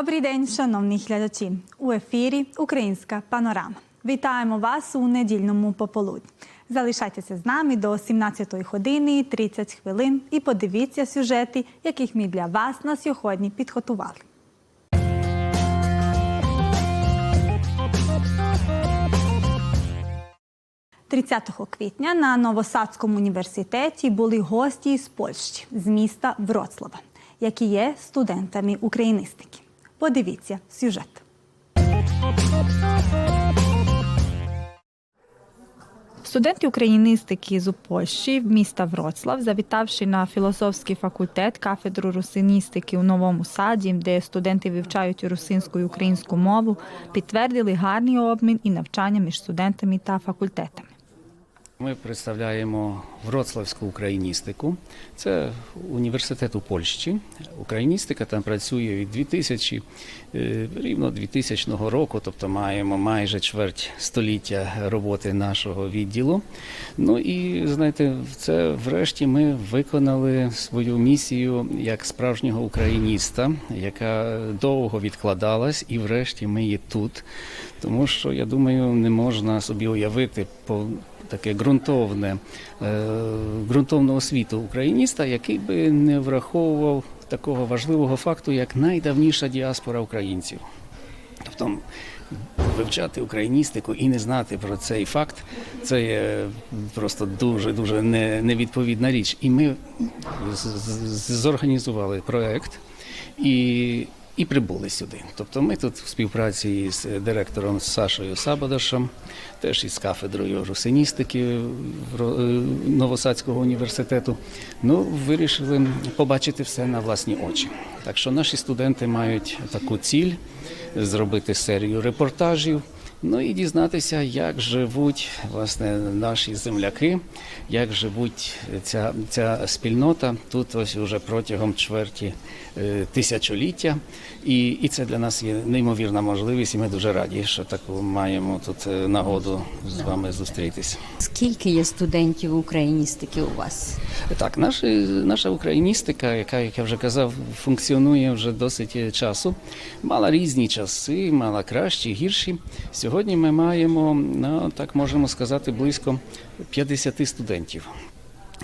Добрий день, шановні глядачі. У ефірі Українська панорама. Вітаємо вас у недільному пополудні. Залишайтеся з нами до 17 години 30 хвилин і подивіться сюжети, яких ми для вас на сьогодні підготували. 30 квітня на Новосадському університеті були гості з Польщі, з міста Вроцлава, які є студентами україністики. Подивіться сюжет. Студенти україністики з Польщі міста Вроцлав, завітавши на філософський факультет кафедру русиністики у Новому Саді, де студенти вивчають русинську і українську мову, підтвердили гарний обмін і навчання між студентами та факультетами. Ми представляємо Вроцлавську україністику. Це університет у Польщі. Україністика там працює від 2000, е, рівно 2000 року, тобто маємо майже чверть століття роботи нашого відділу. Ну і знаєте, це врешті ми виконали свою місію як справжнього україніста, яка довго відкладалась, і врешті ми є тут. Тому що я думаю, не можна собі уявити по таке ґрунтовне, е, ґрунтовну освіту україніста, який би не враховував такого важливого факту, як найдавніша діаспора українців. Тобто вивчати україністику і не знати про цей факт, це є просто дуже дуже не- невідповідна річ. І ми зорганізували проект і. І прибули сюди. Тобто ми тут в співпраці з директором Сашою Сабадашем, теж із кафедрою русиністики е, Новосадського університету, ну, вирішили побачити все на власні очі. Так що наші студенти мають таку ціль зробити серію репортажів. Ну і дізнатися, як живуть власне наші земляки, як живуть ця, ця спільнота тут ось уже протягом чверті е, тисячоліття. І, і це для нас є неймовірна можливість, і ми дуже раді, що таку маємо тут е, нагоду з вами зустрітися. Скільки є студентів україністики у вас? Так, наша, наша україністика, яка, як я вже казав, функціонує вже досить часу, мала різні часи, мала кращі, гірші. Сьогодні ми маємо, ну, так можемо сказати, близько 50 студентів.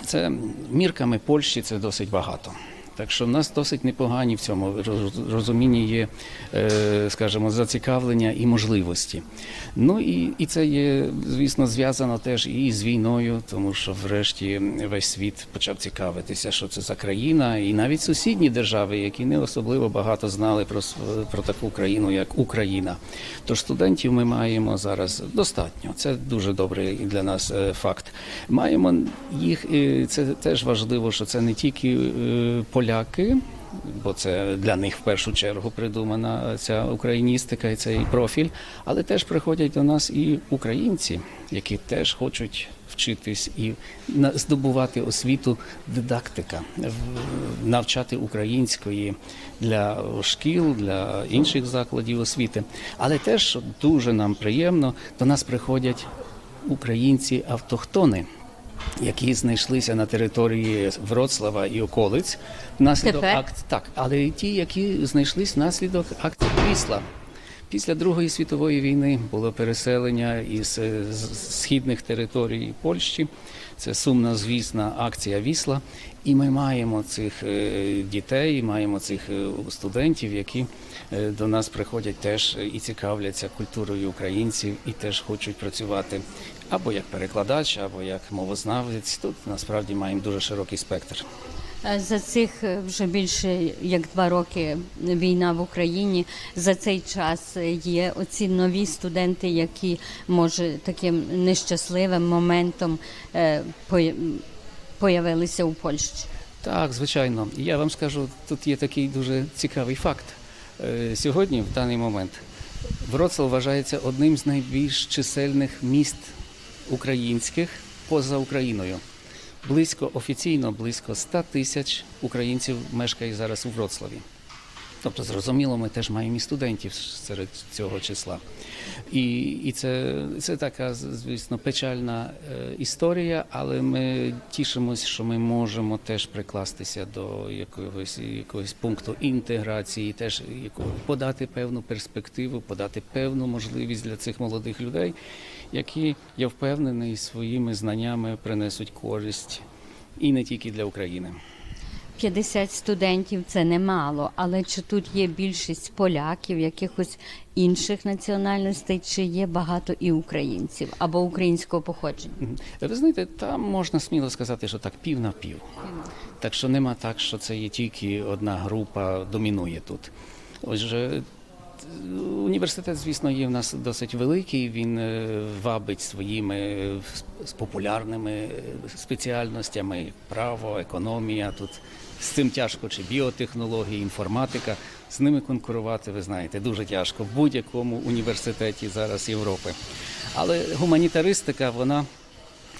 Це мірками Польщі це досить багато. Так що в нас досить непогані в цьому розумінні є, е, скажімо, зацікавлення і можливості. Ну і, і це є, звісно, зв'язано теж і з війною, тому що врешті весь світ почав цікавитися, що це за країна, і навіть сусідні держави, які не особливо багато знали про, про таку країну, як Україна. Тож студентів ми маємо зараз достатньо. Це дуже добрий для нас е, факт. Маємо їх, це теж важливо, що це не тільки е, поляки. Бо це для них в першу чергу придумана ця україністика і цей профіль, але теж приходять до нас і українці, які теж хочуть вчитись і здобувати освіту дидактика, навчати української для шкіл, для інших закладів освіти. Але теж дуже нам приємно, до нас приходять українці автохтони які знайшлися на території Вроцлава і околиць внаслідок Тепер? акт так, але і ті, які знайшлись внаслідок акції крісла. Після Другої світової війни було переселення із е, східних територій Польщі. Це сумна звісна акція Вісла. І ми маємо цих е, дітей, маємо цих е, студентів, які е, до нас приходять теж і цікавляться культурою українців, і теж хочуть працювати або як перекладач, або як мовознавець. Тут насправді маємо дуже широкий спектр. Е, За цих е, вже більше як два роки війна в Україні. За цей час е, є оці нові студенти, які може таким нещасливим моментом появилися у Польщі. Так, звичайно. Я вам скажу, тут є такий дуже цікавий факт. Сьогодні, в даний момент, Вроцлав вважається одним з найбільш чисельних міст українських поза Україною. Близько офіційно близько 100 тисяч українців мешкає зараз у Вроцлаві. Тобто, зрозуміло, ми теж маємо і студентів серед цього числа. І, і це, це така, звісно, печальна е, історія, але ми тішимось, що ми можемо теж прикластися до якогось, якогось пункту інтеграції, теж яку- подати певну перспективу, подати певну можливість для цих молодих людей, які, я впевнений, своїми знаннями принесуть користь і не тільки для України. 50 студентів це немало, але чи тут є більшість поляків, якихось інших національностей, чи є багато і українців або українського походження? Ви знаєте, там можна сміло сказати, що так пів на пів. Так що нема так, що це є тільки одна група домінує тут. Отже, університет, звісно, є в нас досить великий. Він е, вабить своїми е, популярними е, спеціальностями право, економія. Тут з цим тяжко, чи біотехнології, інформатика. З ними конкурувати, ви знаєте, дуже тяжко в будь-якому університеті зараз Європи. Але гуманітаристика, вона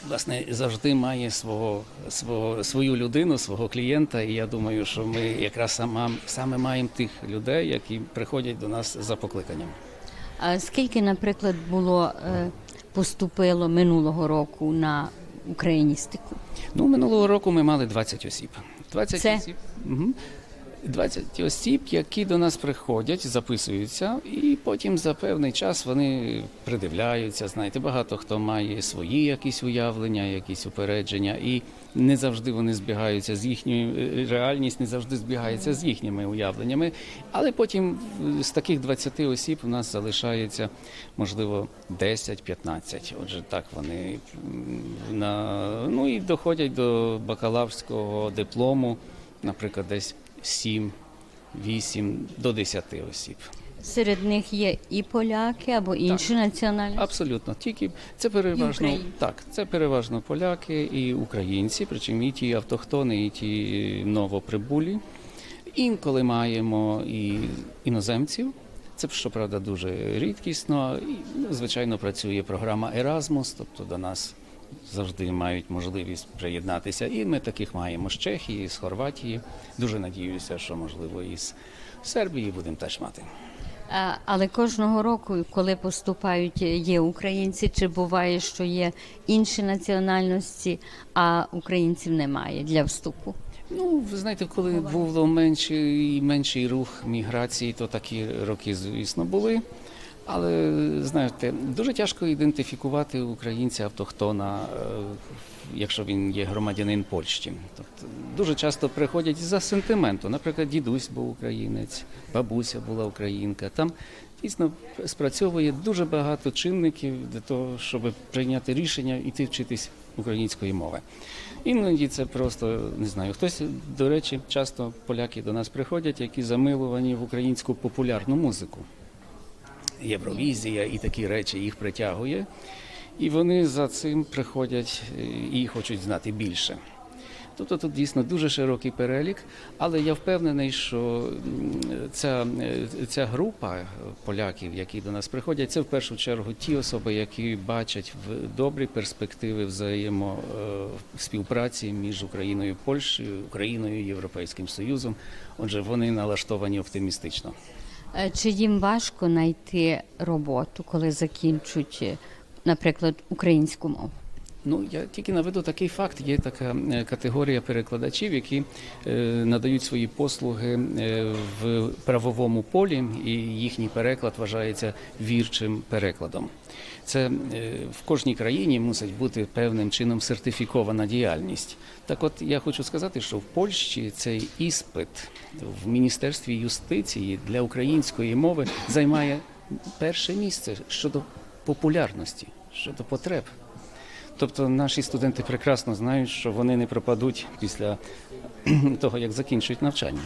власне завжди має свого, свого свою людину, свого клієнта. І я думаю, що ми якраз сама саме маємо тих людей, які приходять до нас за покликанням. А скільки, наприклад, було е, поступило минулого року на україністику? Ну, минулого року ми мали 20 осіб. 20 Це? осіб. Угу. 20 осіб, які до нас приходять, записуються, і потім за певний час вони придивляються. Знаєте, багато хто має свої якісь уявлення, якісь упередження, і не завжди вони збігаються з їхньою е, реальність, не завжди збігається з їхніми уявленнями. Але потім е, з таких 20 осіб у нас залишається можливо 10-15. Отже, так вони на ну і доходять до бакалаврського диплому, наприклад, десь 7, 8 до 10 осіб. Серед них є і поляки або інші національності. Абсолютно, тільки це переважно українці. так. Це переважно поляки і українці, причому і ті автохтони, і ті новоприбулі. Інколи маємо і іноземців. Це щоправда дуже рідкісно. І, ну, звичайно, працює програма Erasmus, тобто до нас завжди мають можливість приєднатися. І ми таких маємо з Чехії, з Хорватії. Дуже надіюся, що можливо і з Сербії будемо теж мати. Але кожного року, коли поступають, є українці, чи буває, що є інші національності, а українців немає для вступу? Ну, ви знаєте, коли було менший, менший рух міграції, то такі роки, звісно, були. Але знаєте, дуже тяжко ідентифікувати українця автохтона, е, якщо він є громадянин Польщі. Тобто дуже часто приходять за сентименту. Наприклад, дідусь був українець, бабуся була українка. Там дійсно спрацьовує дуже багато чинників для того, щоб прийняти рішення іти вчитись української мови. Іноді це просто не знаю. Хтось, до речі, часто поляки до нас приходять, які замилувані в українську популярну музику. Євровізія і такі речі їх притягує. І вони за цим приходять е, і хочуть знати більше. Тобто тут дійсно дуже широкий перелік, але я впевнений, що ця, е, ця група поляків, які до нас приходять, це в першу чергу ті особи, які бачать в добрі перспективи взаємо е, між Україною Польщею, Україною Європейським Союзом. Отже, вони налаштовані оптимістично. Е, Чи їм важко знайти роботу, коли закінчують, е, наприклад, українську мову? Ну, я тільки наведу такий факт. Є така е, категорія перекладачів, які е, надають свої послуги е, в правовому полі, і їхній переклад вважається вірчим перекладом. Це в кожній країні мусить бути певним чином сертифікована діяльність. Так, от я хочу сказати, що в Польщі цей іспит в Міністерстві юстиції для української мови займає перше місце щодо популярності, щодо потреб. Тобто наші студенти прекрасно знають, що вони не пропадуть після того, як закінчують навчання.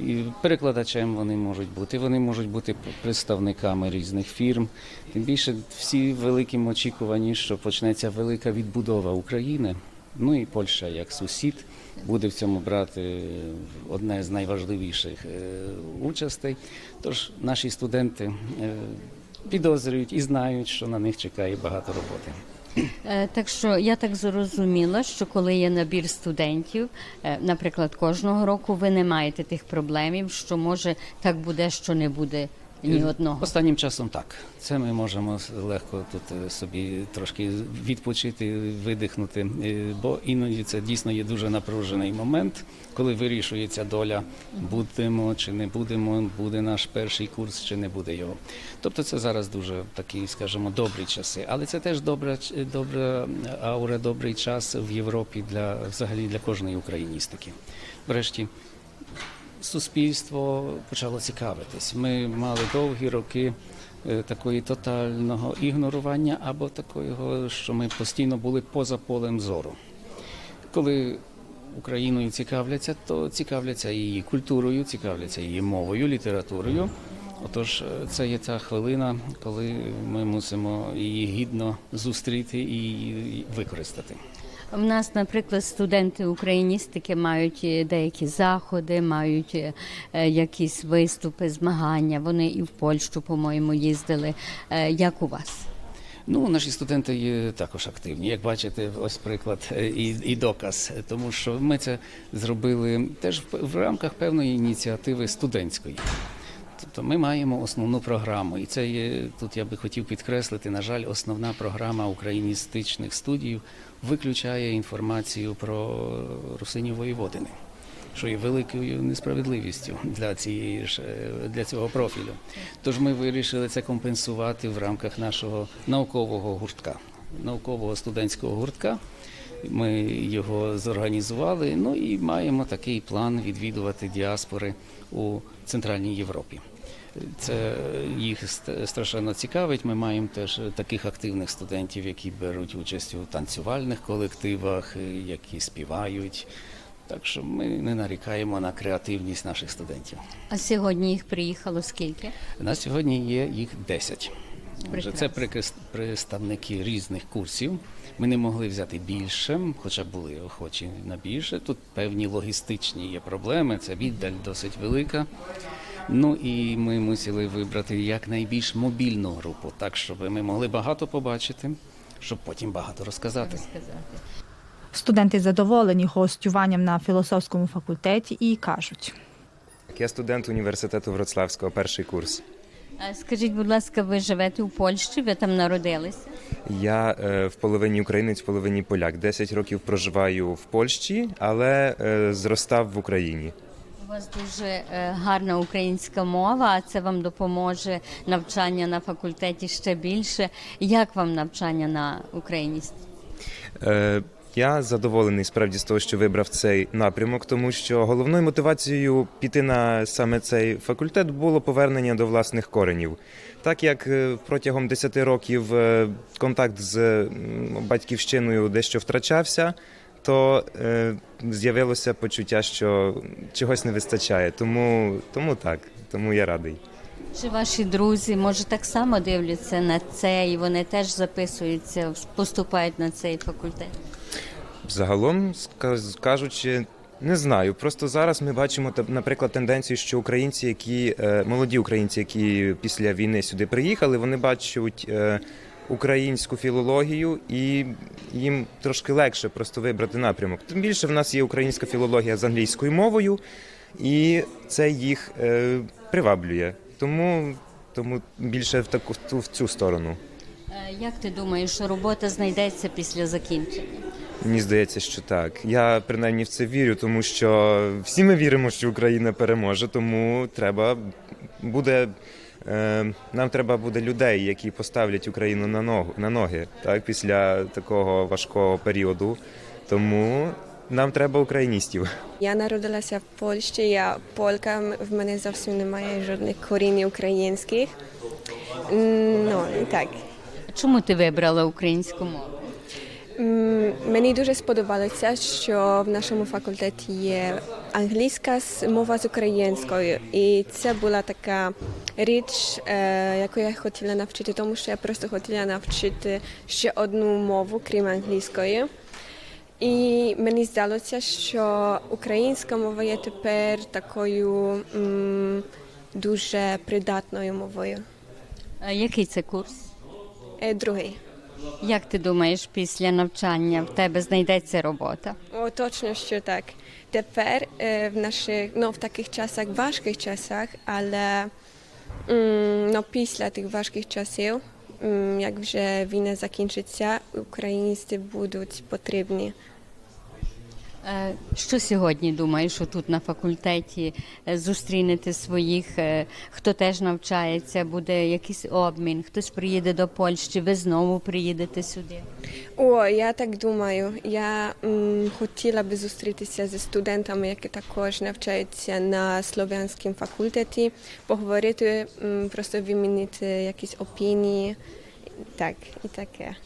І перекладачем вони можуть бути, вони можуть бути представниками різних фірм. Тим більше всі великим очікувані, що почнеться велика відбудова України. Ну і Польща як сусід буде в цьому брати одне з найважливіших е, участей. Тож наші студенти е, підозрюють і знають, що на них чекає багато роботи. Е, Так що я так зрозуміла, що коли є набір студентів, е, наприклад, кожного року ви не маєте тих проблемів, що може так буде, що не буде ні одного. Останнім часом так. Це ми можемо легко тут е, собі трошки відпочити, видихнути, е, бо іноді це дійсно є дуже напружений момент, коли вирішується доля, будемо чи не будемо, буде наш перший курс чи не буде його. Тобто це зараз дуже такі, скажімо, добрі часи. Але це теж добра, добра аура, добрий час в Європі для взагалі для кожної україністики. Врешті суспільство почало цікавитись. Ми мали довгі роки е, такої тотального ігнорування або такого, що ми постійно були поза полем зору. Коли Україною цікавляться, то цікавляться її культурою, цікавляться її мовою, літературою. Отож, е, це є та хвилина, коли ми мусимо її гідно зустріти і використати. В нас, наприклад, студенти україністики мають е, деякі заходи, мають е, е, якісь виступи, змагання. Вони і в Польщу, по-моєму, їздили. Як у вас? Ну, наші студенти є також активні. Як бачите, ось приклад і, і доказ, тому що ми це зробили теж в, в рамках певної ініціативи студентської. Тобто ми маємо основну програму, і це є тут. Я би хотів підкреслити. На жаль, основна програма україністичних студій виключає інформацію про русинів воєводини, що є великою несправедливістю для цієї ж е, для цього профілю. Тож ми вирішили це компенсувати в рамках нашого наукового гуртка, наукового студентського гуртка. Ми його зорганізували. Ну і маємо такий план відвідувати діаспори у Центральній Європі. Це їх ст- страшенно цікавить. Ми маємо теж таких активних студентів, які беруть участь у танцювальних колективах, е, які співають. Так що ми не нарікаємо на креативність наших студентів. А сьогодні їх приїхало скільки? На сьогодні є їх 10. Отже, Це представники різних курсів. Ми не могли взяти більше, хоча були охочі на більше. Тут певні логістичні є проблеми, це віддаль досить велика. Ну і ми мусили вибрати якнайбільш мобільну групу, так щоб ми могли багато побачити, щоб потім багато розказати. Студенти задоволені гостюванням на філософському факультеті і кажуть. Я студент університету Вроцлавського, перший курс. А Скажіть, будь ласка, ви живете у Польщі, ви там народилися? Я е, в половині українець, в половині поляк. Десять років проживаю в Польщі, але е, зростав в Україні. У вас дуже е, гарна українська мова, а це вам допоможе навчання на факультеті ще більше. Як вам навчання на українській? Е, Я задоволений справді з того, що вибрав цей напрямок, тому що головною мотивацією піти на саме цей факультет було повернення до власних коренів. Так як е, протягом 10 років контакт з батьківщиною дещо втрачався, то е, з'явилося почуття, що чогось не вистачає. Тому, тому так, тому я радий. Чи ваші друзі може так само дивляться на це, і вони теж записуються, поступають на цей факультет? Загалом, кажучи, не знаю. Просто зараз ми бачимо, наприклад, тенденцію, що українці, які е, молоді українці, які після війни сюди приїхали, вони бачать е, українську філологію, і їм трошки легше просто вибрати напрямок. Тим більше в нас є українська філологія з англійською мовою, і це їх е, приваблює. Тому, тому більше в таку в цю сторону. Е, Як ти думаєш, що робота знайдеться після закінчення? Мені здається, що так. Я принаймні в це вірю, тому що всі ми віримо, що Україна переможе, тому треба буде. Е, нам треба буде людей, які поставлять Україну на ногу на ноги, так після такого важкого періоду. Тому нам треба україністів. Я народилася в Польщі, я полька, в мене зовсім немає жодних корінь українських. Ну, так. Чому ти вибрала українську мову? Мені дуже сподобалося, що в нашому факультеті є англійська з- мова з українською. І це була така річ, е, яку я хотіла навчити, тому що я просто хотіла навчити ще одну мову, крім англійської. І мені здалося, що українська мова є тепер такою м, дуже придатною мовою. А Який це курс? Е, Другий. Як ти думаєш, після навчання в тебе знайдеться робота? О, точно, що так. Тепер е, в наших ну, в таких часах, важких часах, але м, ну, після тих важких часів, як вже війна закінчиться, українці будуть потрібні. Е, Що сьогодні думаєш, тут на факультеті е, зустрінете своїх, е, хто теж навчається, буде якийсь обмін, хтось приїде до Польщі, ви знову приїдете сюди. О, я так думаю. Я м, хотіла би зустрітися зі студентами, які також навчаються на слов'янському факультеті, поговорити, м, просто вимінити якісь опінії. Так, і таке.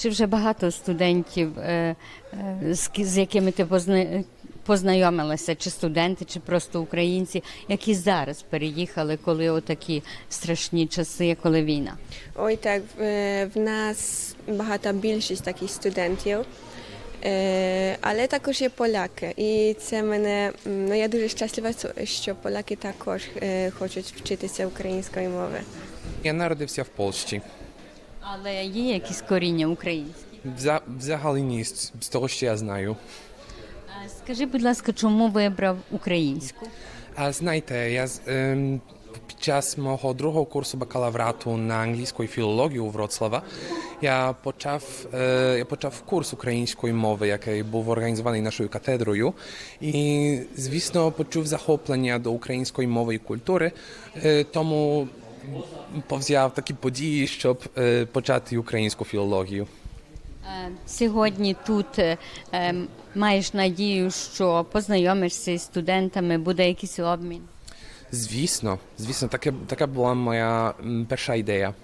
Чи вже багато студентів, е, е, з якими ти позна- познайомилася, чи студенти, чи просто українці, які зараз переїхали, коли отакі страшні часи, коли війна? Ой, так, е, в нас багата більшість таких студентів, Е, але також є поляки. І це мене, ну я дуже щаслива, що поляки також е, хочуть вчитися української мови. Я народився в Польщі. Але є якісь коріння українські? Вза- Взагалі ні, з з того, що я знаю. А Скажи, будь ласка, чому вибрав українську? А знаєте, я з- ем, під час мого другого курсу бакалаврату на англійську філологію у Вроцлава я почав, е, я почав курс української мови, який був організований нашою катедрою. І, звісно, почув захоплення до української мови і культури, е, тому повзяв такі події, щоб е, почати українську філологію. Е, Сьогодні тут е, е, маєш надію, що познайомишся із студентами, буде якийсь обмін. Звісно, звісно, таке, така була моя перша ідея.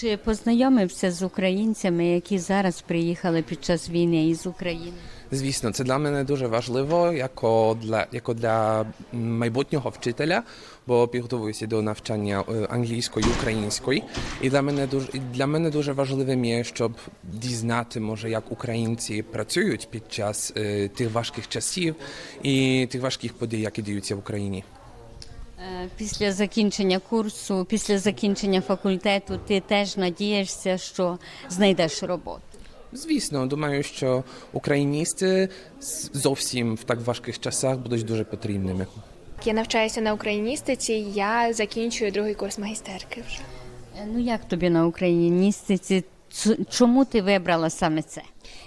Чи познайомився з українцями, які зараз приїхали під час війни із України? Звісно, це для мене дуже важливо, як для, як для майбутнього вчителя, бо підготовуюся до навчання е, англійської, української. І для мене дуже для мене дуже важливим є, щоб дізнати, може, як українці працюють під час е, тих важких часів і тих важких подій, які діються в Україні. Е, Після закінчення курсу, після закінчення факультету, ти теж надієшся, що знайдеш роботу. Звісно, думаю, що україністи зовсім в так важких часах будуть дуже потрібними. Я навчаюся на україністиці, я закінчую другий курс магістерки вже. Е, Ну як тобі на україністиці? Чому ти вибрала саме це?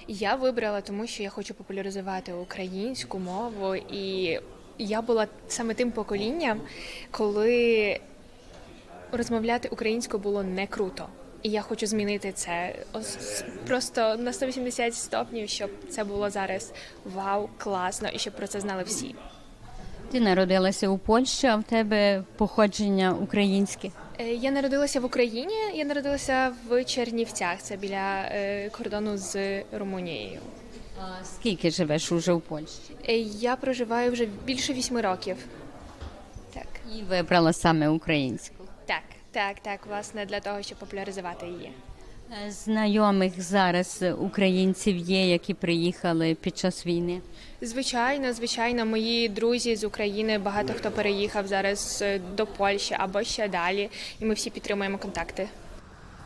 Я вибрала, тому що я хочу популяризувати українську мову, і я була саме тим поколінням, коли розмовляти українською було не круто. І я хочу змінити це просто на 180 стопнів, щоб це було зараз вау, класно, і щоб про це знали всі. Ти народилася у Польщі, а в тебе походження українське. Е, Я народилася в Україні. Я народилася в Чернівцях. Це біля е, кордону з Румунією. А скільки живеш уже у Польщі? Е, Я проживаю вже більше вісьми років. Так, І вибрала саме українську. так, так, так, власне, для того, щоб популяризувати її. Е, Знайомих зараз українців є, які приїхали під час війни. Звичайно, звичайно, мої друзі з України, багато хто переїхав зараз е, до Польщі або ще далі, і ми всі підтримуємо контакти.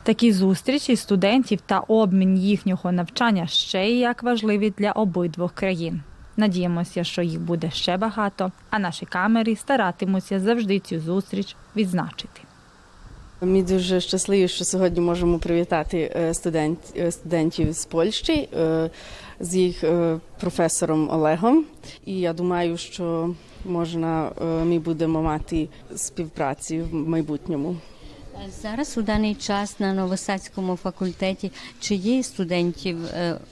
Такі зустрічі студентів та обмін їхнього навчання ще й як важливі для обидвох країн. Надіємося, що їх буде ще багато, а наші камери старатимуться завжди цю зустріч відзначити. Ми дуже щасливі, що сьогодні можемо привітати е, студент, е, студентів з Польщі е, з їх професором Олегом. І я думаю, що можна ми будемо мати співпраці в майбутньому. Зараз у даний час на Новосадському факультеті чи є студентів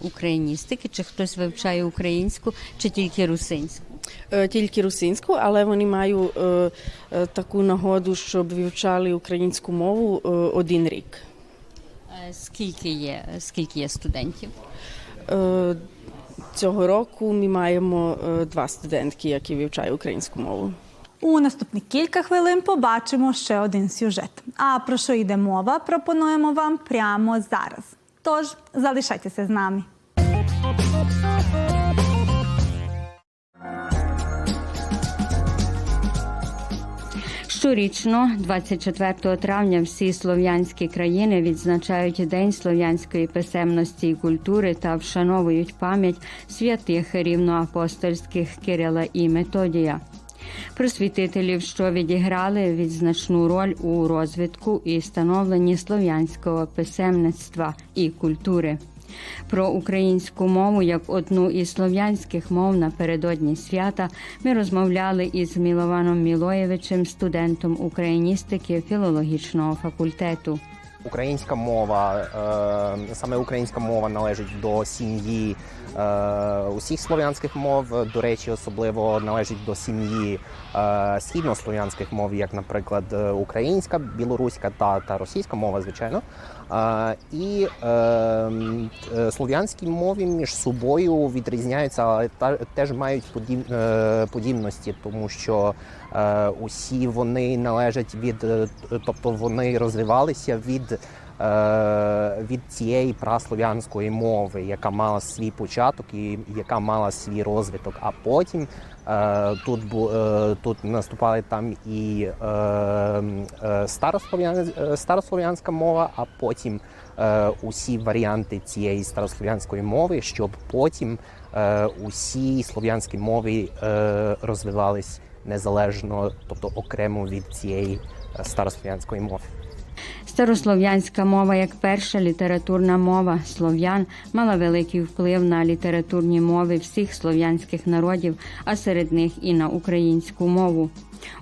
україністики, чи хтось вивчає українську, чи тільки русинську? Е, Тільки русинську, але вони мають е, е, таку нагоду, щоб вивчали українську мову один рік. Скільки є, скільки є студентів? Цього року ми маємо два студентки, які вивчають українську мову. У наступні кілька хвилин побачимо ще один сюжет. А про що йде мова, пропонуємо вам прямо зараз. Тож залишайтеся з нами. Щорічно, 24 травня, всі слов'янські країни відзначають День слов'янської писемності і культури та вшановують пам'ять святих рівноапостольських Кирила і Методія. Просвітителів, що відіграли відзначну роль у розвитку і становленні слов'янського писемництва і культури. Про українську мову як одну із слов'янських мов напередодні свята ми розмовляли із Мілованом Мілоєвичем, студентом україністики філологічного факультету. Українська мова, е, саме українська мова належить до сім'ї е, усіх слов'янських мов. До речі, особливо належить до сім'ї е, східнослов'янських мов, як, наприклад, українська, білоруська та, та російська мова, звичайно. І е, м, е, слов'янські мови між собою відрізняються, але теж мають е, подібності, тому що е, усі вони належать від, тобто вони розвивалися від, від цієї праслов'янської мови, яка мала свій початок і яка мала свій розвиток. А потім е, тут, е, тут наступали там і е, е, е, старослов'янська мова, а потім е, усі варіанти цієї старослов'янської мови, щоб потім е, усі слов'янські мови е, розвивались незалежно, тобто окремо від цієї е, старослов'янської мови. Старослов'янська мова як перша літературна мова слов'ян мала великий вплив на літературні мови всіх слов'янських народів, а серед них і на українську мову.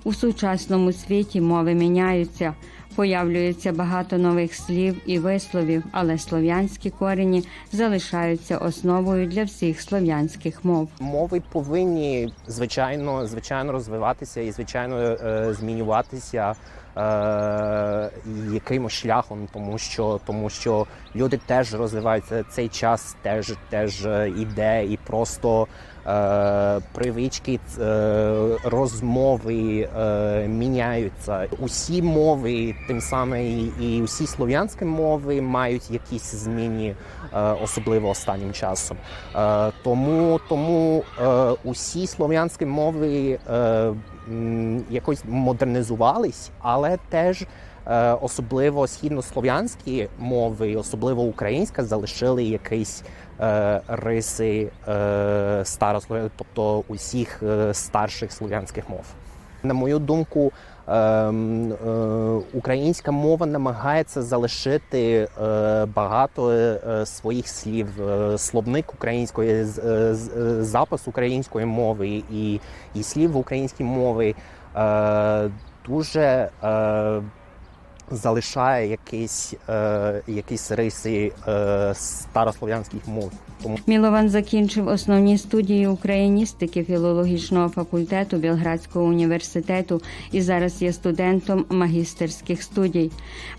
У сучасному світі мови міняються. Появлюється багато нових слів і висловів, але слов'янські корені залишаються основою для всіх слов'янських мов. Мови повинні звичайно, звичайно розвиватися і звичайно е, змінюватися е, якимось шляхом, тому що тому що люди теж розвиваються. Цей час теж теж е, іде, і просто е, привички, розмови міняються. Усі мови, тим самим і, і усі слов'янські мови мають якісь зміни, особливо останнім часом. Тому тому усі слов'янські мови якось модернізувались, але теж. е, Особливо східнослов'янські мови, особливо українська, залишили якісь е, риси е, старослов'ян, тобто усіх старших слов'янських мов. На мою думку, ем, е, українська мова намагається залишити е, багато е, своїх слів. Словник української запис української мови і, і слів в мови дуже залишає якісь, е, якісь риси е, старослов'янських мов. Тому Мілован закінчив основні студії україністики філологічного факультету Білградського університету і зараз є студентом магістерських студій.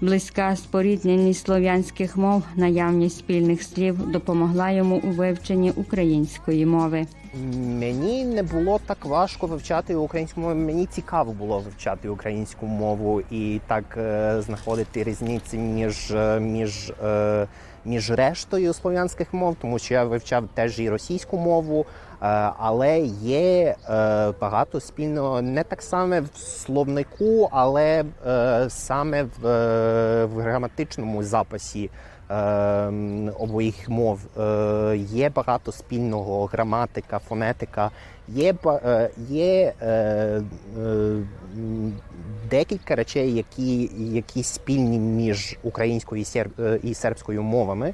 Близька спорідненість слов'янських мов, наявність спільних слів допомогла йому у вивченні української мови. Мені не було так важко вивчати українську мову. Мені цікаво було вивчати українську мову і так е, знаходити різниці між, е, між, е, між рештою слов'янських мов, тому що я вивчав теж і російську мову, е, але є е, багато спільного не так саме в словнику, але е, саме в, е, в граматичному записі ем, обох мов. Е, є багато спільного граматика, фонетика. Є, е, є е, декілька речей, які, які спільні між українською і, серб, і сербською мовами.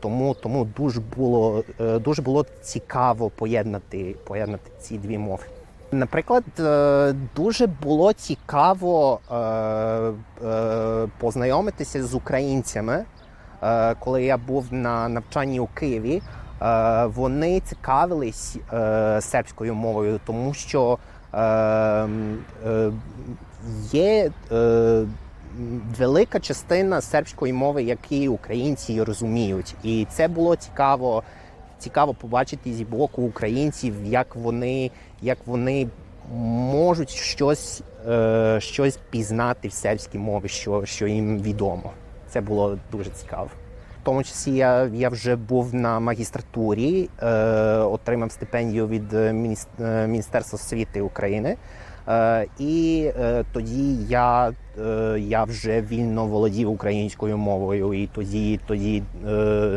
Тому, тому дуже було дуже було цікаво поєднати, поєднати ці дві мови. Наприклад, е, дуже було цікаво е, е, познайомитися з українцями, коли я був на навчанні у Києві. Вони цікавились сербською мовою, тому що є велика частина сербської мови, які українці розуміють, і це було цікаво. Цікаво побачити зі боку українців, як вони, як вони можуть щось, е, щось пізнати в сербській мові, що, що їм відомо. Це було дуже цікаво. В тому часі я, я вже був на магістратурі, е, отримав стипендію від е, е, Міністерства освіти України. Е, І е, тоді я, е, я вже вільно володів українською мовою, і тоді, тоді е,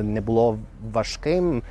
не було важким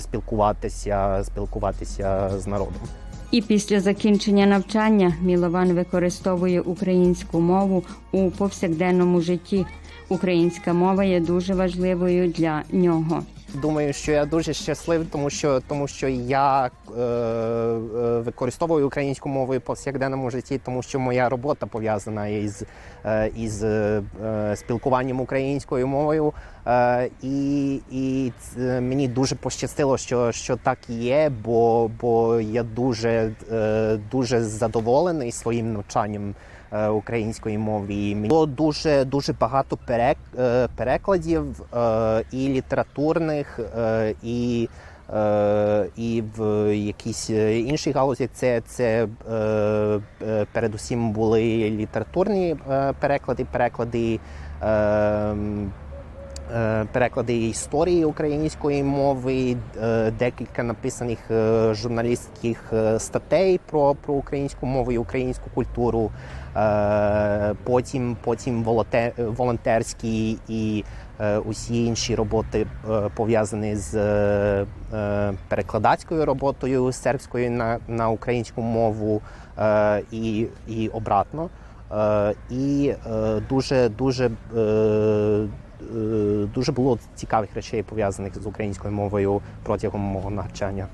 спілкуватися, спілкуватися з народом. І після закінчення навчання Мілован використовує українську мову у повсякденному житті. Українська мова є дуже важливою для нього. Думаю, що я дуже щасливий, тому що тому що я е, е, використовую українську мову в повсякденному житті, тому що моя робота пов'язана із, е, із е, е, спілкуванням українською мовою. Е, і і ц- мені дуже пощастило, що, що так є, бо, бо я дуже, е, дуже задоволений своїм навчанням української мови. І було дуже дуже багато перек, е, перекладів е, і літературних, е, і, е, і в якійсь е, іншій галузі. Це, це е, е, передусім були літературні е, переклади, переклади. Е, Переклади історії української мови, е, декілька написаних е, журналістських статей про, про українську мову і українську культуру. Потім, потім волонтерські і усі інші роботи пов'язані з перекладацькою роботою з сербської на, на українську мову і, і обратно. І дуже дуже дуже було цікавих речей пов'язаних з українською мовою протягом мого навчання.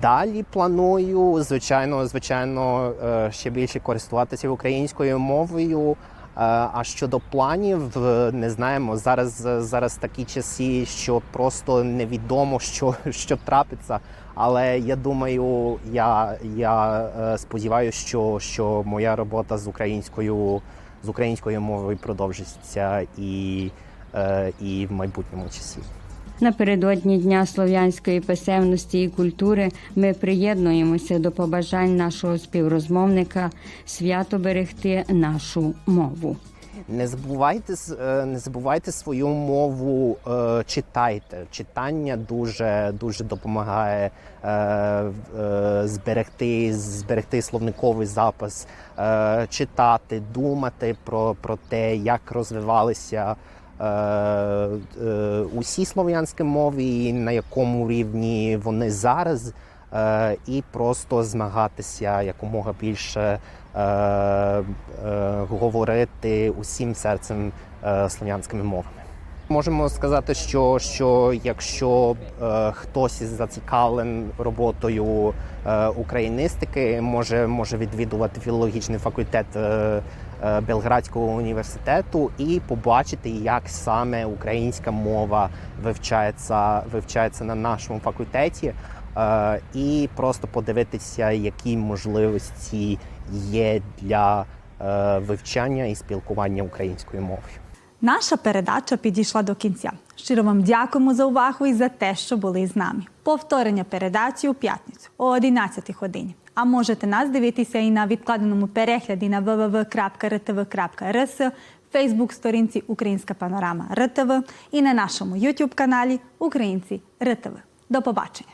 Далі планую, звичайно, звичайно, е, ще більше користуватися українською мовою. Е, А щодо планів, е, не знаємо. Зараз зараз такі часи, що просто невідомо, що, що трапиться. Але я думаю, я, я е, сподіваюся, що, що моя робота з українською з українською мовою продовжиться і, е, і в майбутньому часі. Напередодні Дня слов'янської писемності і культури ми приєднуємося до побажань нашого співрозмовника свято берегти нашу мову. Не забувайте е, не забувайте свою мову, е, читайте. Читання дуже дуже допомагає е, е, зберегти, зберегти словниковий запис, е, читати, думати про, про те, як розвивалися. Е, е, Усі слов'янські мови, і на якому рівні вони зараз, е, і просто змагатися якомога більше говорити усім серцем слов'янськими мовами. Можемо сказати, що, що якщо е, хтось зацікавлений роботою е, україністики, може, може відвідувати філологічний факультет е, Белградського університету і побачити, як саме українська мова вивчається, вивчається на нашому факультеті, е, і просто подивитися, які можливості є для е, вивчання і спілкування українською мовою. Наша передача підійшла до кінця. Щиро вам дякуємо за увагу і за те, що були з нами. Повторення передачі у п'ятницю о 11 годині. А можете нас дивитися і на відкладеному перегляді на www.rtv.rs, Фейсбук-сторінці Українська панорама РТВ і на нашому YouTube каналі Українці РТВ. До побачення!